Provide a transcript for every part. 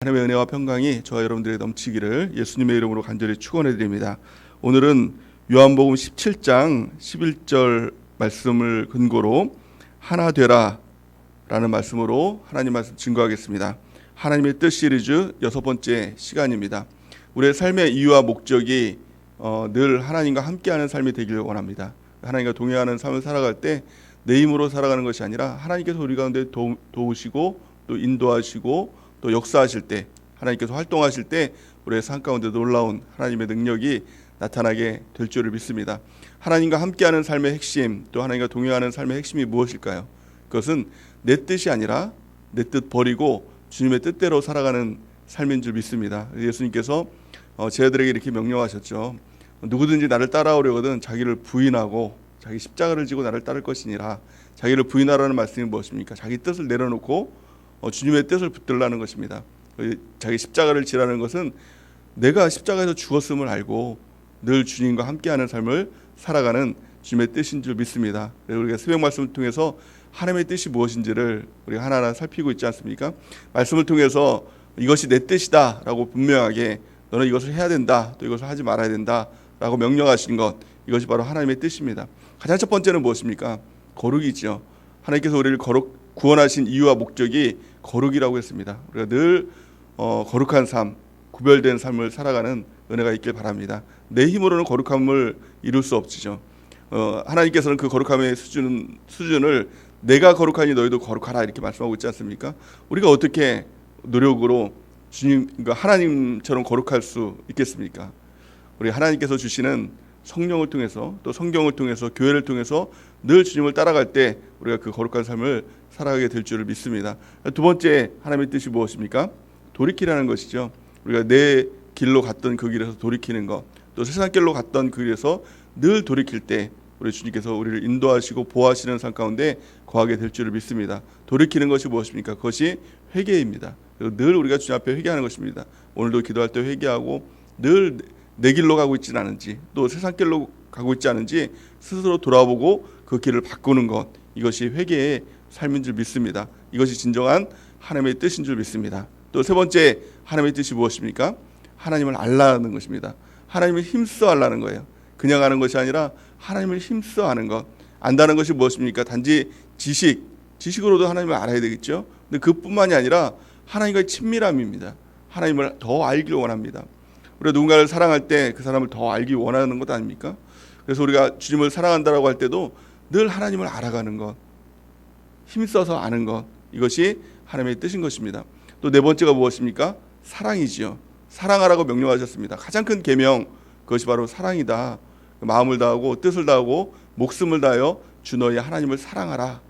하나님의 은혜와 평강이 저와 여러분들에게 넘치기를 예수님의 이름으로 간절히 축원해 드립니다. 오늘은 요한복음 17장 11절 말씀을 근거로 하나 되라라는 말씀으로 하나님 말씀 증거하겠습니다. 하나님의 뜻 시리즈 여섯 번째 시간입니다. 우리의 삶의 이유와 목적이 어, 늘 하나님과 함께하는 삶이 되기를 원합니다. 하나님과 동행하는 삶을 살아갈 때 내 힘으로 살아가는 것이 아니라 하나님께서 우리 가운데 도, 도우시고 또 인도하시고 또 역사하실 때 하나님께서 활동하실 때 우리의 삶 가운데 놀라운 하나님의 능력이 나타나게 될 줄을 믿습니다. 하나님과 함께하는 삶의 핵심 또 하나님과 동행하는 삶의 핵심이 무엇일까요? 그것은 내 뜻이 아니라 내 뜻 버리고 주님의 뜻대로 살아가는 삶인 줄 믿습니다. 예수님께서 어, 제자들에게 이렇게 명령하셨죠. 누구든지 나를 따라오려거든 자기를 부인하고 자기 십자가를 지고 나를 따를 것이니라. 자기를 부인하라는 말씀이 무엇입니까? 자기 뜻을 내려놓고 어, 주님의 뜻을 붙들라는 것입니다. 어, 자기 십자가를 지라는 것은 내가 십자가에서 죽었음을 알고 늘 주님과 함께하는 삶을 살아가는 주님의 뜻인 줄 믿습니다. 우리가 새벽 말씀을 통해서 하나님의 뜻이 무엇인지를 우리가 하나하나 살피고 있지 않습니까? 말씀을 통해서 이것이 내 뜻이다라고 분명하게 너는 이것을 해야 된다, 또 이것을 하지 말아야 된다라고 명령하신 것 이것이 바로 하나님의 뜻입니다. 가장 첫 번째는 무엇입니까? 거룩이죠. 하나님께서 우리를 거룩 구원하신 이유와 목적이 거룩이라고 했습니다. 우리가 늘 어, 거룩한 삶, 구별된 삶을 살아가는 은혜가 있길 바랍니다. 내 힘으로는 거룩함을 이룰 수 없지죠. 어, 하나님께서는 그 거룩함의 수준 수준을 내가 거룩하니 너희도 거룩하라 이렇게 말씀하고 있지 않습니까? 우리가 어떻게 노력으로 주님, 그러니까 하나님처럼 거룩할 수 있겠습니까? 우리 하나님께서 주시는 성령을 통해서 또 성경을 통해서 교회를 통해서 늘 주님을 따라갈 때 우리가 그 거룩한 삶을 살아가게 될 줄을 믿습니다. 두 번째 하나님의 뜻이 무엇입니까? 돌이키라는 것이죠. 우리가 내 길로 갔던 그 길에서 돌이키는 것, 또 세상 길로 갔던 그 길에서 늘 돌이킬 때 우리 주님께서 우리를 인도하시고 보호하시는 삶 가운데 거하게 될 줄을 믿습니다. 돌이키는 것이 무엇입니까? 그것이 회개입니다. 늘 우리가 주님 앞에 회개하는 것입니다. 오늘도 기도할 때 회개하고 늘 내 길로 가고 있지는 않은지 또 세상 길로 가고 있지 않은지 스스로 돌아보고 그 길을 바꾸는 것 이것이 회개의 삶인 줄 믿습니다. 이것이 진정한 하나님의 뜻인 줄 믿습니다. 또 세 번째 하나님의 뜻이 무엇입니까? 하나님을 알라는 것입니다. 하나님을 힘써 알라는 거예요. 그냥 아는 것이 아니라 하나님을 힘써 아는 것. 안다는 것이 무엇입니까? 단지 지식, 지식으로도 하나님을 알아야 되겠죠. 근데 그뿐만이 아니라 하나님과의 친밀함입니다. 하나님을 더 알기를 원합니다. 우리가 누군가를 사랑할 때 그 사람을 더 알기 원하는 것 아닙니까? 그래서 우리가 주님을 사랑한다라고 할 때도 늘 하나님을 알아가는 것, 힘써서 아는 것 이것이 하나님의 뜻인 것입니다. 또 네 번째가 무엇입니까? 사랑이지요. 사랑하라고 명령하셨습니다. 가장 큰 계명 그것이 바로 사랑이다. 마음을 다하고 뜻을 다하고 목숨을 다하여 주 너희 하나님을 사랑하라.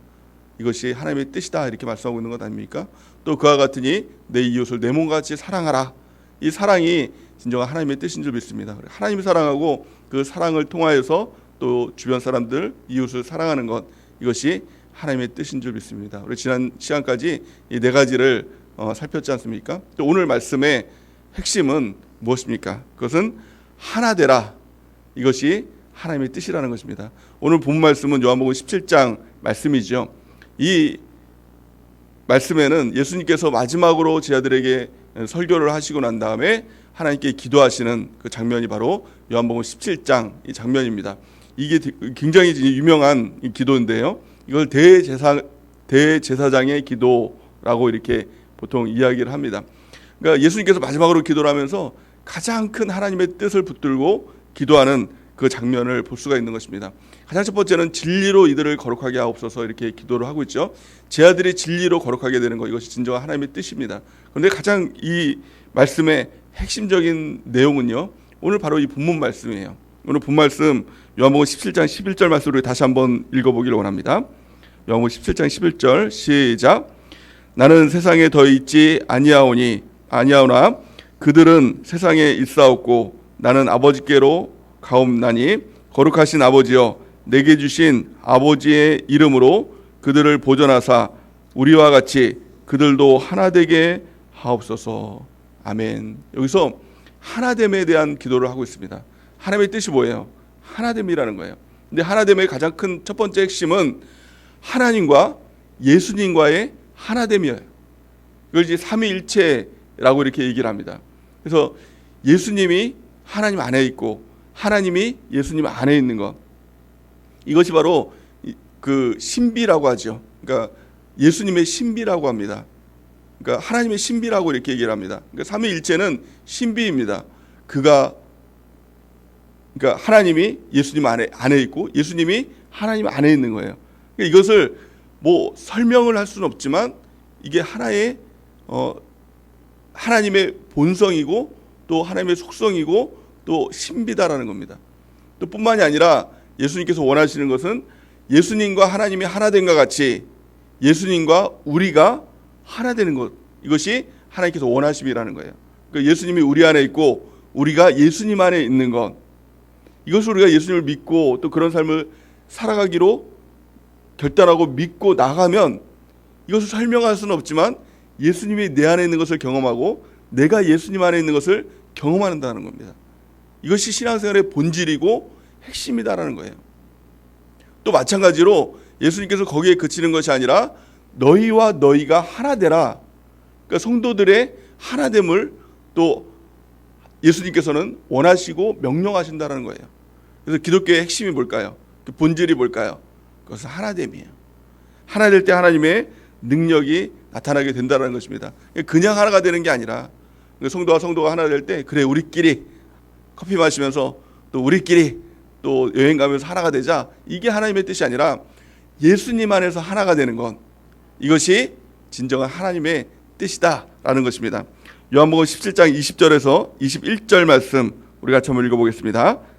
이것이 하나님의 뜻이다 이렇게 말씀하고 있는 것 아닙니까? 또 그와 같으니 내 이웃을 내 몸같이 사랑하라. 이 사랑이 진정한 하나님의 뜻인 줄 믿습니다. 하나님을 사랑하고 그 사랑을 통하여서 또 주변 사람들 이웃을 사랑하는 것 이것이 하나님의 뜻인 줄 믿습니다. 우리 지난 시간까지 이 네 가지를 어, 살폈지 않습니까? 또 오늘 말씀의 핵심은 무엇입니까? 그것은 하나 되라. 이것이 하나님의 뜻이라는 것입니다. 오늘 본 말씀은 요한복음 17장 말씀이죠. 이 말씀에는 예수님께서 마지막으로 제자들에게 설교를 하시고 난 다음에 하나님께 기도하시는 그 장면이 바로 요한복음 17장 이 장면입니다. 이게 굉장히 유명한 기도인데요. 이걸 대제사 대제사장의 기도라고 이렇게 보통 이야기를 합니다. 그러니까 예수님께서 마지막으로 기도를 하면서 가장 큰 하나님의 뜻을 붙들고 기도하는 그 장면을 볼 수가 있는 것입니다. 가장 첫 번째는 진리로 이들을 거룩하게 하옵소서 이렇게 기도를 하고 있죠. 제 아들이 진리로 거룩하게 되는 것 이것이 진정한 하나님의 뜻입니다. 그런데 가장 이 말씀의 핵심적인 내용은요. 오늘 바로 이 본문 말씀이에요. 오늘 본 말씀 요한복음 17장 11절 말씀을 다시 한번 읽어보기를 원합니다. 요한복음 17장 11절 시작. 나는 세상에 더 있지 아니하오니 아니하오나 그들은 세상에 있사옵고 나는 아버지께로 가옵나니 거룩하신 아버지여 내게 주신 아버지의 이름으로 그들을 보존하사 우리와 같이 그들도 하나 되게 하옵소서. 아멘. 여기서 하나됨에 대한 기도를 하고 있습니다. 하나님의 뜻이 뭐예요? 하나됨이라는 거예요. 근데 하나됨의 가장 큰 첫 번째 핵심은 하나님과 예수님과의 하나됨이에요. 그걸 이제 삼위일체 라고 이렇게 얘기를 합니다. 그래서 예수님이 하나님 안에 있고 하나님이 예수님 안에 있는 것 이것이 바로 이- 그 신비라고 하죠. 그러니까 예수님의 신비라고 합니다. 그러니까 하나님의 신비라고 이렇게 얘기를 합니다. 그러니까 삼위일체는 신비입니다. 그가 그러니까 하나님이 예수님 안에 안에 있고 예수님이 하나님 안에 있는 거예요. 그러니까 이것을 뭐 설명을 할 수는 없지만 이게 하나의 어 하나님의 본성이고 또 하나님의 속성이고 또 신비다라는 겁니다. 또 뿐만이 아니라 예수님께서 원하시는 것은 예수님과 하나님이 하나 된과 같이 예수님과 우리가 하나 되는 것 이것이 하나님께서 원하심이라는 거예요. 그러니까 예수님이 우리 안에 있고 우리가 예수님 안에 있는 것 이것을 우리가 예수님을 믿고 또 그런 삶을 살아가기로 결단하고 믿고 나가면 이것을 설명할 수는 없지만 예수님이 내 안에 있는 것을 경험하고 내가 예수님 안에 있는 것을 경험한다는 겁니다. 이것이 신앙생활의 본질이고 핵심이다라는 거예요. 또 마찬가지로 예수님께서 거기에 그치는 것이 아니라 너희와 너희가 하나 되라. 그러니까 성도들의 하나됨을 또 예수님께서는 원하시고 명령하신다는 거예요. 그래서 기독교의 핵심이 뭘까요? 그 본질이 뭘까요? 그것은 하나됨이에요. 하나 될 때 하나님의 능력이 나타나게 된다는 것입니다. 그냥 하나가 되는 게 아니라 성도와 성도가 하나 될 때 그래 우리끼리 커피 마시면서 또 우리끼리 또 여행 가면서 하나가 되자 이게 하나님의 뜻이 아니라 예수님 안에서 하나가 되는 것 이것이 진정한 하나님의 뜻이다라는 것입니다. 요한복음 17장 20절에서 21절 말씀 우리 같이 한번 읽어보겠습니다.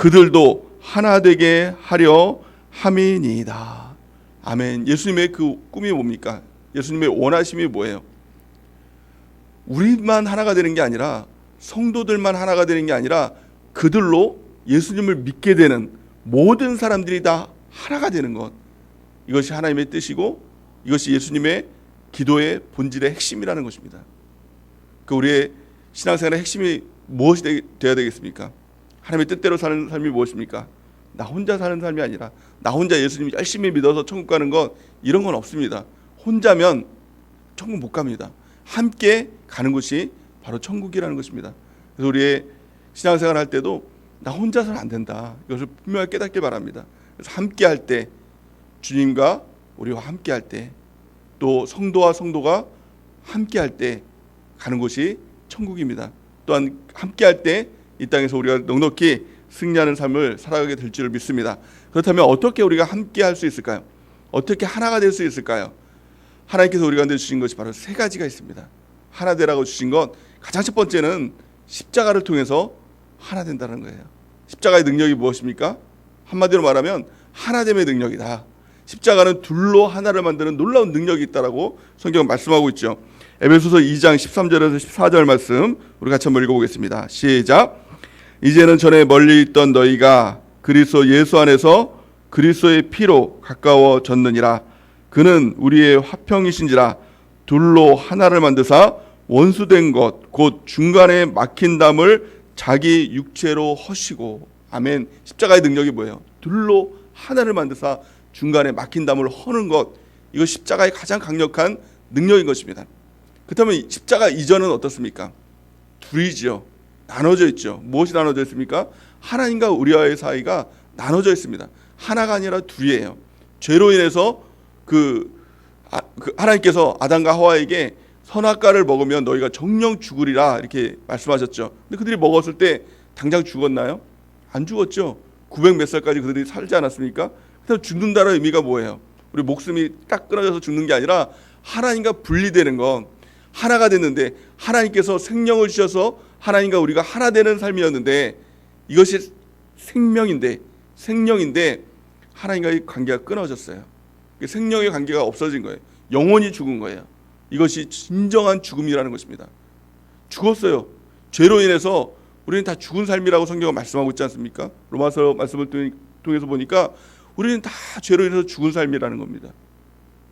그들도 하나 되게 하려 함이니이다. 아멘. 예수님의 그 꿈이 뭡니까? 예수님의 원하심이 뭐예요? 우리만 하나가 되는 게 아니라 성도들만 하나가 되는 게 아니라 그들로 예수님을 믿게 되는 모든 사람들이 다 하나가 되는 것. 이것이 하나님의 뜻이고 이것이 예수님의 기도의 본질의 핵심이라는 것입니다. 그 우리의 신앙생활의 핵심이 무엇이 되, 되어야 되겠습니까? 하나님의 뜻대로 사는 삶이 무엇입니까? 나 혼자 사는 삶이 아니라 나 혼자 예수님 열심히 믿어서 천국 가는 것 이런 건 없습니다. 혼자면 천국 못 갑니다. 함께 가는 것이 바로 천국이라는 것입니다. 그래서 우리의 신앙생활 할 때도 나 혼자서는 안 된다. 이것을 분명히 깨닫길 바랍니다. 그래서 함께 할 때 주님과 우리와 함께 할 때 또 성도와 성도가 함께 할 때 가는 곳이 천국입니다. 또한 함께 할 때 이 땅에서 우리가 넉넉히 승리하는 삶을 살아가게 될 줄을 믿습니다. 그렇다면 어떻게 우리가 함께 할 수 있을까요? 어떻게 하나가 될 수 있을까요? 하나님께서 우리 가운데 주신 것이 바로 세 가지가 있습니다. 하나 되라고 주신 것 가장 첫 번째는 십자가를 통해서 하나 된다는 거예요. 십자가의 능력이 무엇입니까? 한마디로 말하면 하나됨의 능력이다. 십자가는 둘로 하나를 만드는 놀라운 능력이 있다라고 성경은 말씀하고 있죠. 에베소서 2장 13절에서 14절 말씀 우리 같이 한번 읽어보겠습니다. 시작. 이제는 전에 멀리 있던 너희가 그리스도 예수 안에서 그리스도의 피로 가까워졌느니라. 그는 우리의 화평이신지라 둘로 하나를 만드사 원수된 것 곧 중간에 막힌 담을 자기 육체로 허시고 아멘. 십자가의 능력이 뭐예요? 둘로 하나를 만드사 중간에 막힌 담을 허는 것 이거 십자가의 가장 강력한 능력인 것입니다. 그렇다면 십자가 이전은 어떻습니까? 둘이지요. 나눠져 있죠. 무엇이 나눠져 있습니까? 하나님과 우리와의 사이가 나눠져 있습니다. 하나가 아니라 둘이에요. 죄로 인해서 그, 아, 그 하나님께서 아담과 하와에게 선악과를 먹으면 너희가 정령 죽으리라 이렇게 말씀하셨죠. 근데 그들이 먹었을 때 당장 죽었나요? 안 죽었죠. 900 몇 살까지 그들이 살지 않았습니까? 그래서 죽는다는 의미가 뭐예요? 우리 목숨이 딱 끊어져서 죽는 게 아니라 하나님과 분리되는 건 하나가 됐는데 하나님께서 생명을 주셔서 하나님과 우리가 하나 되는 삶이었는데 이것이 생명인데 생명인데 하나님과의 관계가 끊어졌어요. 생명의 관계가 없어진 거예요. 영원히 죽은 거예요. 이것이 진정한 죽음이라는 것입니다. 죽었어요. 죄로 인해서 우리는 다 죽은 삶이라고 성경은 말씀하고 있지 않습니까? 로마서 말씀을 통- 통해서 보니까 우리는 다 죄로 인해서 죽은 삶이라는 겁니다.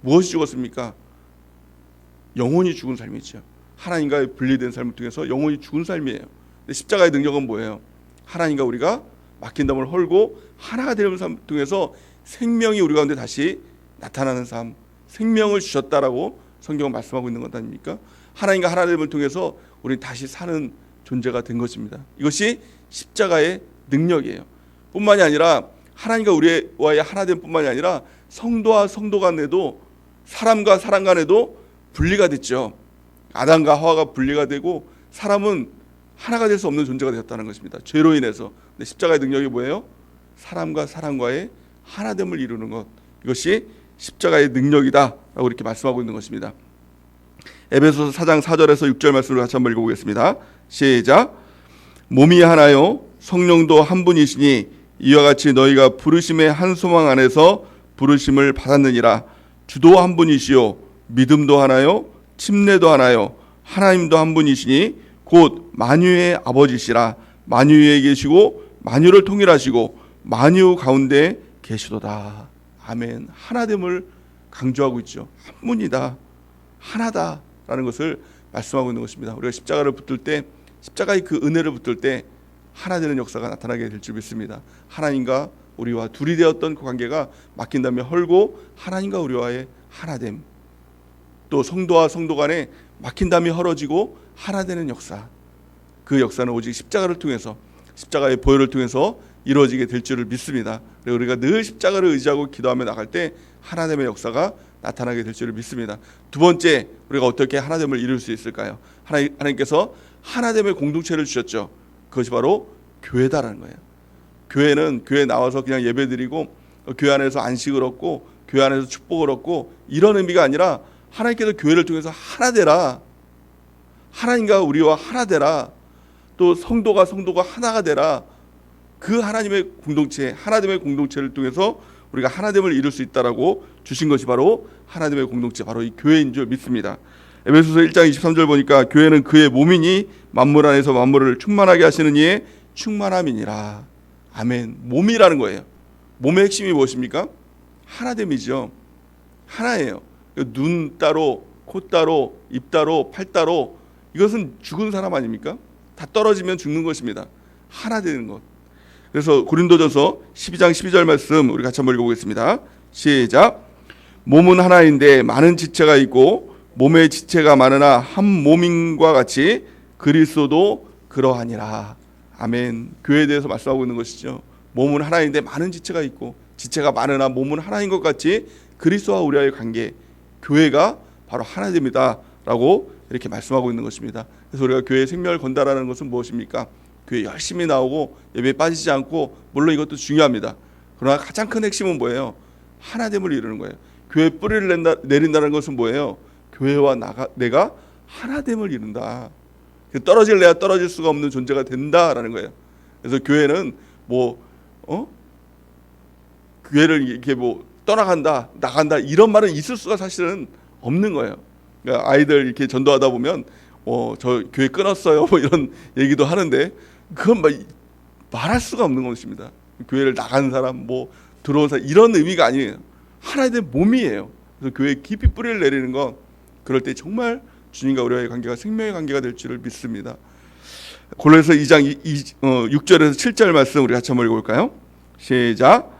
무엇이 죽었습니까? 영혼이 죽은 삶이죠. 하나님과의 분리된 삶을 통해서 영혼이 죽은 삶이에요. 십자가의 능력은 뭐예요? 하나님과 우리가 막힌 담을 헐고 하나가 되는 삶 통해서 생명이 우리 가운데 다시 나타나는 삶, 생명을 주셨다라고 성경은 말씀하고 있는 것 아닙니까? 하나님과 하나됨을 통해서 우리 다시 사는 존재가 된 것입니다. 이것이 십자가의 능력이에요. 뿐만이 아니라 하나님과 우리와의 하나됨뿐만이 아니라 성도와 성도 간에도 사람과 사람 간에도 분리가 됐죠. 아담과 하와가 분리가 되고 사람은 하나가 될 수 없는 존재가 되었다는 것입니다. 죄로 인해서. 근데 십자가의 능력이 뭐예요? 사람과 사람과의 하나됨을 이루는 것. 이것이 십자가의 능력이다라고 이렇게 말씀하고 있는 것입니다. 에베소서 4장 4절에서 6절 말씀을 같이 한번 읽어보겠습니다. 시작. 몸이 하나요 성령도 한 분이시니 이와 같이 너희가 부르심의 한 소망 안에서 부르심을 받았느니라 주도 한 분이시요 믿음도 하나요 침례도 하나요. 하나님도 한 분이시니 곧 만유의 아버지시라. 만유에 계시고 만유를 통일하시고 만유 가운데 계시도다. 아멘. 하나됨을 강조하고 있죠. 한 분이다. 하나다라는 것을 말씀하고 있는 것입니다. 우리가 십자가를 붙들 때 십자가의 그 은혜를 붙들 때 하나 되는 역사가 나타나게 될 줄 믿습니다. 하나님과 우리와 둘이 되었던 그 관계가 다음에 헐고 하나님과 우리와의 하나됨 또 성도와 성도 간에 막힌 다음에 헐어지고 하나 되는 역사 그 역사는 오직 십자가를 통해서 십자가의 보혈을 통해서 이루어지게 될 줄을 믿습니다. 그리고 우리가 늘 십자가를 의지하고 기도하며 나갈 때 하나됨의 역사가 나타나게 될 줄을 믿습니다. 두 번째 우리가 어떻게 하나됨을 이룰 수 있을까요? 하나님, 하나님께서 하나됨의 공동체를 주셨죠. 그것이 바로 교회다라는 거예요. 교회는 교회 나와서 그냥 예배드리고 어, 교회 안에서 안식을 얻고 교회 안에서 축복을 얻고 이런 의미가 아니라 하나님께서 교회를 통해서 하나 되라. 하나님과 우리와 하나 되라. 또 성도가 성도가 하나가 되라. 그 하나님의 공동체, 하나됨의 공동체를 통해서 우리가 하나됨을 이룰 수 있다라고 주신 것이 바로 하나됨의 공동체, 바로 이 교회인 줄 믿습니다. 에베소서 1장 23절 보니까 교회는 그의 몸이니 만물 안에서 만물을 충만하게 하시는 이의 충만함이니라. 아멘. 몸이라는 거예요. 몸의 핵심이 무엇입니까? 하나됨이죠. 하나예요. 눈 따로, 코 따로, 입 따로, 팔 따로 이것은 죽은 사람 아닙니까? 다 떨어지면 죽는 것입니다. 하나 되는 것. 그래서 고린도전서 12장 12절 말씀 우리 같이 한번 읽어보겠습니다. 시작. 몸은 하나인데 많은 지체가 있고 몸의 지체가 많으나 한 몸인과 같이 그리스도도 그러하니라. 아멘. 교회에 대해서 말씀하고 있는 것이죠. 몸은 하나인데 많은 지체가 있고 지체가 많으나 몸은 하나인 것 같이 그리스도와 우리와의 관계 교회가 바로 하나됩니다라고 이렇게 말씀하고 있는 것입니다. 그래서 우리가 교회 생명을 건다라는 것은 무엇입니까? 교회 열심히 나오고 예배에 빠지지 않고 물론 이것도 중요합니다. 그러나 가장 큰 핵심은 뭐예요? 하나됨을 이루는 거예요. 교회 뿌리를 낸다, 내린다는 것은 뭐예요? 교회와 나가, 내가 하나됨을 이룬다. 그 떨어질 내가 떨어질 수가 없는 존재가 된다라는 거예요. 그래서 교회는 뭐 어? 교회를 이렇게 뭐 떠나간다, 나간다 이런 말은 있을 수가 사실은 없는 거예요. 그러니까 아이들 이렇게 전도하다 보면 어, 저 교회 끊었어요. 뭐 이런 얘기도 하는데 그건 막 말할 수가 없는 것입니다. 교회를 나간 사람, 뭐 들어온 사람 이런 의미가 아니에요. 하나의 몸이에요. 그래서 교회 깊이 뿌리를 내리는 건 그럴 때 정말 주님과 우리와의 관계가 생명의 관계가 될 줄을 믿습니다. 골로새서 2장 2, 2, 어, 6절에서 7절 말씀 우리 같이 한번 읽어볼까요? 시작.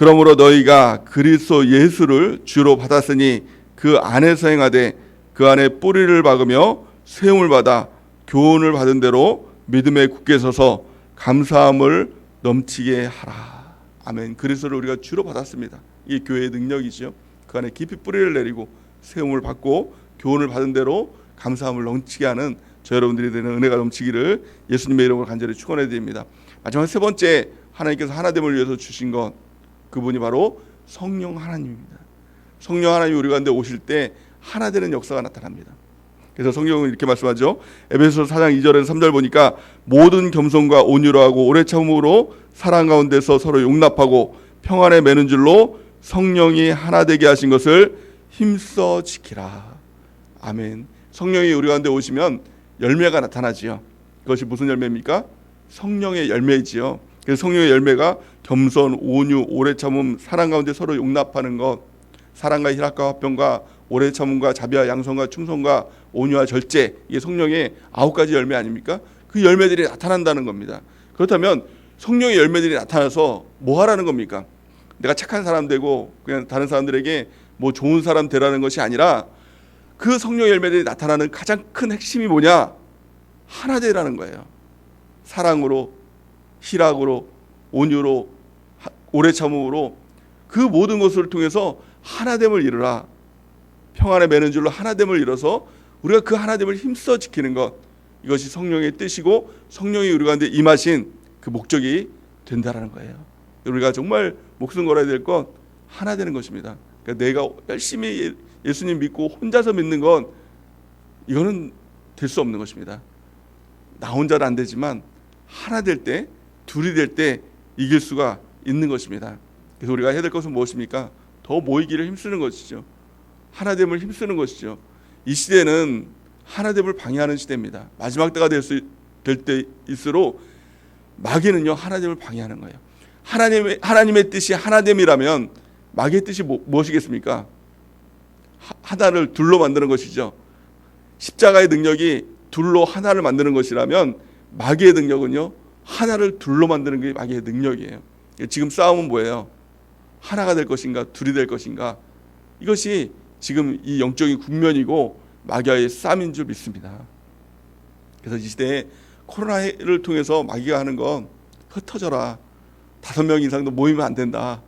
그러므로 너희가 그리스도 예수를 주로 받았으니 그 안에서 행하되 그 안에 뿌리를 박으며 세움을 받아 교훈을 받은 대로 믿음에 굳게 서서 감사함을 넘치게 하라. 아멘. 그리스도를 우리가 주로 받았습니다. 이 교회의 능력이죠. 그 안에 깊이 뿌리를 내리고 세움을 받고 교훈을 받은 대로 감사함을 넘치게 하는 저 여러분들이 되는 은혜가 넘치기를 예수님의 이름으로 간절히 축원해 드립니다. 마지막 세 번째 하나님께서 하나됨을 위해서 주신 것 그분이 바로 성령 하나님입니다. 성령 하나님이 우리 가운데 오실 때 하나 되는 역사가 나타납니다. 그래서 성경은 이렇게 말씀하죠. 에베소서 4장 2절에서 3절 보니까 모든 겸손과 온유로 하고 오래 참음으로 사랑 가운데서 서로 용납하고 평안에 매는 줄로 성령이 하나 되게 하신 것을 힘써 지키라. 아멘. 성령이 우리 가운데 오시면 열매가 나타나지요. 그것이 무슨 열매입니까? 성령의 열매이지요. 그래서 성령의 열매가 겸손, 온유, 오래 참음, 사랑 가운데 서로 용납하는 것, 사랑과 희락과 화평과 오래 참음과 자비와 양성과 충성과 온유와 절제 이게 성령의 아홉 가지 열매 아닙니까? 그 열매들이 나타난다는 겁니다. 그렇다면 성령의 열매들이 나타나서 뭐 하라는 겁니까? 내가 착한 사람 되고 그냥 다른 사람들에게 뭐 좋은 사람 되라는 것이 아니라 그 성령의 열매들이 나타나는 가장 큰 핵심이 뭐냐? 하나 되라는 거예요. 사랑으로, 희락으로, 온유로, 하- 오래 참음으로 그 모든 것을 통해서 하나됨을 이루라. 평안에 매는 줄로 하나됨을 이뤄서 우리가 그 하나됨을 힘써 지키는 것 이것이 성령의 뜻이고 성령이 우리 가운데 임하신 그 목적이 된다라는 거예요. 우리가 정말 목숨 걸어야 될 건 하나 되는 것입니다. 그러니까 내가 열심히 예- 예수님 믿고 혼자서 믿는 건 이거는 될 수 없는 것입니다. 나 혼자는 안 되지만 하나 될 때, 둘이 될 때 이길 수가 있는 것입니다. 그래서 우리가 해야 될 것은 무엇입니까? 더 모이기를 힘쓰는 것이죠. 하나됨을 힘쓰는 것이죠. 이 시대는 하나됨을 방해하는 시대입니다. 마지막 때가 될 수 될 때일수록 마귀는요 하나됨을 방해하는 거예요. 하나님의 하나님의 뜻이 하나됨이라면 마귀의 뜻이 뭐, 무엇이겠습니까? 하- 하나를 둘로 만드는 것이죠. 십자가의 능력이 둘로 하나를 만드는 것이라면 마귀의 능력은요 하나를 둘로 만드는 게 마귀의 능력이에요. 지금 싸움은 뭐예요? 하나가 될 것인가 둘이 될 것인가 이것이 지금 이 영적인 국면이고 마귀와의 싸움인 줄 믿습니다. 그래서 이 시대에 코로나를 통해서 마귀가 하는 건 흩어져라 다섯 명 이상도 모이면 안 된다.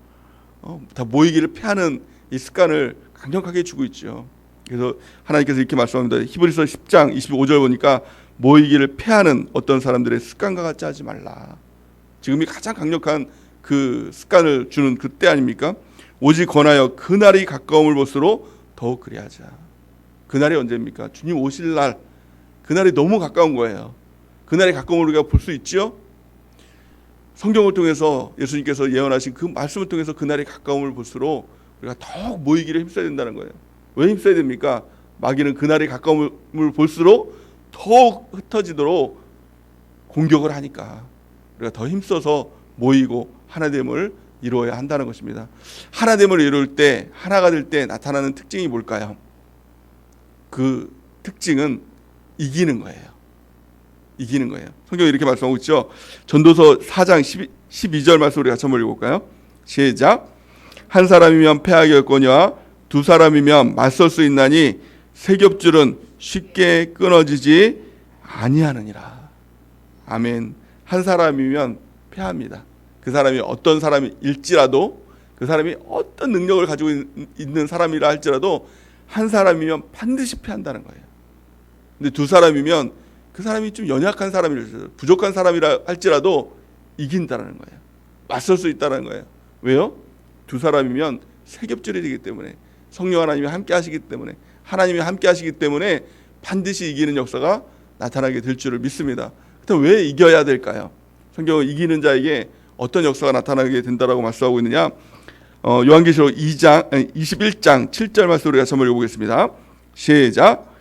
어, 다 모이기를 피하는 이 습관을 강력하게 주고 있죠. 그래서 하나님께서 이렇게 말씀합니다. 히브리서 10장 25절 보니까 모이기를 피하는 어떤 사람들의 습관과 같지 하지 말라. 지금이 가장 강력한 그 습관을 주는 그때 아닙니까? 오직 권하여 그날이 가까움을 볼수록 더욱 그리하자. 그날이 언제입니까? 주님 오실 날. 그날이 너무 가까운 거예요. 그날이 가까움을 우리가 볼 수 있죠? 성경을 통해서 예수님께서 예언하신 그 말씀을 통해서 그날이 가까움을 볼수록 우리가 더욱 모이기를 힘써야 된다는 거예요. 왜 힘써야 됩니까? 마귀는 그날이 가까움을 볼수록 더욱 흩어지도록 공격을 하니까 우리가 더 힘써서 모이고 하나됨을 이루어야 한다는 것입니다. 하나됨을 이룰 때 하나가 될 때 나타나는 특징이 뭘까요? 그 특징은 이기는 거예요. 이기는 거예요. 성경이 이렇게 말씀하고 있죠. 전도서 4장 12, 12절 말씀 우리 같이 한번 읽어볼까요? 시작. 한 사람이면 패하겠거니와 두 사람이면 맞설 수 있나니 세 겹줄은 쉽게 끊어지지 아니하느니라. 아멘. 한 사람이면 패합니다. 그 사람이 어떤 사람일지라도 그 사람이 어떤 능력을 가지고 있- 있는 사람이라 할지라도 한 사람이면 반드시 패한다는 거예요. 근데 두 사람이면 그 사람이 좀 연약한 사람이라 부족한 사람이라 할지라도 이긴다는 거예요. 맞설 수 있다는 거예요. 왜요? 두 사람이면 세 겹줄이 되기 때문에 성령 하나님이 함께 하시기 때문에 하나님이 함께 하시기 때문에 반드시 이기는 역사가 나타나게 될 줄을 믿습니다. 그렇다면 왜 이겨야 될까요? 성경은 이기는 자에게 어떤 역사가 나타나게 된다라고 말씀하고 있느냐? 어, 요한계시록 2장 아니, 21장 7절 말씀을 같이 한번 읽어보겠습니다. 시작.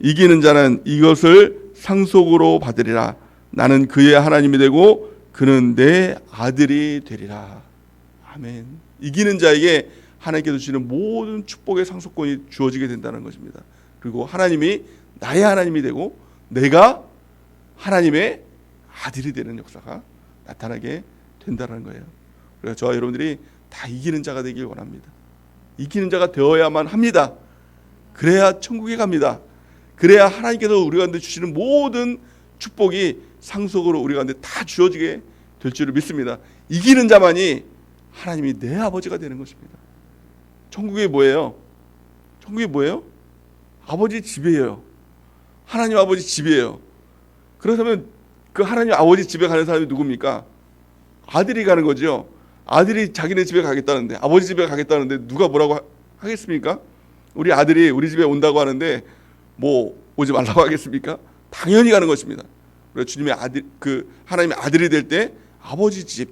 이기는 자는 이것을 상속으로 받으리라. 나는 그의 하나님이 되고 그는 내 아들이 되리라. 아멘. 이기는 자에게 하나님께서 주시는 모든 축복의 상속권이 주어지게 된다는 것입니다. 그리고 하나님이 나의 하나님이 되고 내가 하나님의 아들이 되는 역사가 나타나게 된다는 거예요. 그래서 저와 여러분들이 다 이기는 자가 되길 원합니다. 이기는 자가 되어야만 합니다. 그래야 천국에 갑니다. 그래야 하나님께서 우리 가운데 주시는 모든 축복이 상속으로 우리 가운데 다 주어지게 될 줄을 믿습니다. 이기는 자만이 하나님이 내 아버지가 되는 것입니다. 천국이 뭐예요? 천국이 뭐예요? 아버지 집이에요. 하나님 아버지 집이에요. 그렇다면 그 하나님 아버지 집에 가는 사람이 누굽니까? 아들이 가는 거죠. 아들이 자기네 집에 가겠다는데 아버지 집에 가겠다는데 누가 뭐라고 하- 하겠습니까? 우리 아들이 우리 집에 온다고 하는데 뭐 오지 말라고 하겠습니까? 당연히 가는 것입니다. 그래서 주님의 아들 그 하나님의 아들이 될 때 아버지 집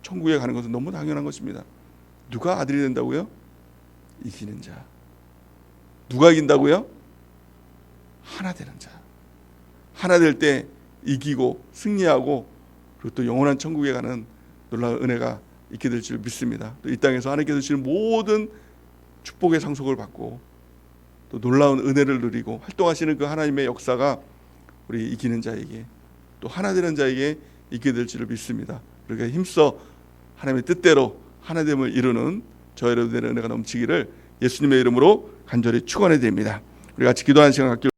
천국에 가는 것은 너무 당연한 것입니다. 누가 아들이 된다고요? 이기는 자. 누가 이긴다고요? 하나 되는 자. 하나 될 때 이기고 승리하고 그리고 또 영원한 천국에 가는 놀라운 은혜가 있게 될 줄 믿습니다. 또 이 땅에서 하나님께서 주시는 모든 축복의 상속을 받고 또 놀라운 은혜를 누리고 활동하시는 그 하나님의 역사가 우리 이기는 자에게 또 하나 되는 자에게 있게 될 줄을 믿습니다. 그러니까 힘써 하나님의 뜻대로 하나됨을 이루는 저희 여러분들의 은혜가 넘치기를 예수님의 이름으로 간절히 축원해 드립니다. 우리 같이 기도하는 시간 갖기를